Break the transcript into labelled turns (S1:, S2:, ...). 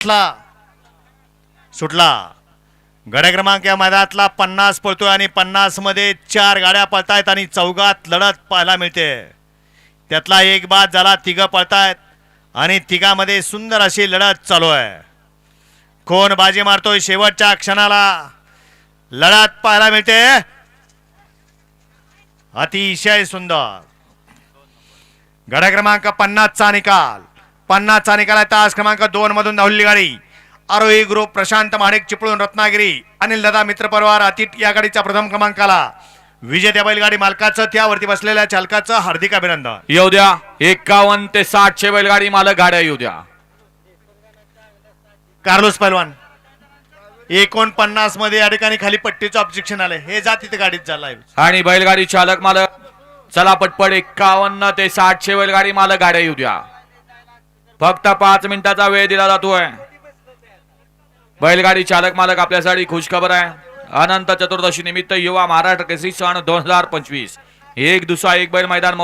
S1: सुटला. सुटला. गड्या क्रमांक या मैदानातला पन्नास पळतोय आणि पन्नासमध्ये चार गाड्या पळतायत आणि चौघात लढत पाहायला मिळते. त्यातला एक बाद झाला तिघं पळतायत आणि तिघामध्ये सुंदर अशी लढत चालू आहे. कोण बाजी मारतोय शेवटच्या क्षणाला? लढत पाहायला मिळते. अतिशय सुंदर. गड्या क्रमांक पन्नासचा निकाल. पन्नासचा निकाल आहे तास क्रमांक दोन मधून धावलेली गाडी. आरोही ग्रुप प्रशांत महाडिक चिपळूण रत्नागिरी अनिल दादा मित्र परिवार अतिट या गाडीच्या प्रथम क्रमांकाला. विजेत्या बैलगाडी मालकाचं त्यावरती बसलेल्या चालकाचं हार्दिक अभिनंदन.
S2: येऊ द्या. एकावन्न ते साठशे बैलगाडी मालक गाड्या येऊ द्या.
S1: कार्लोस पैलवान एकोणपन्नासमध्ये या ठिकाणी खाली पट्टीचं ऑब्जेक्शन आलंय. हे जा तिथे गाडीत झालाय
S2: आणि बैलगाडी चालक मालक चला पटपट एकावन्न ते साठशे बैलगाडी मालक गाड्या येऊ द्या. फक्त पाच मिनिटाचा वेळ दिला जातोय. बैलगाडी चालक मालक आपल्यासाठी खुशखबर आहे. अनंत चतुर्दशी निमित्त युवा महाराष्ट्र केसरी सण दोन हजार पंचवीस. एक दुसरा एक बैल मैदान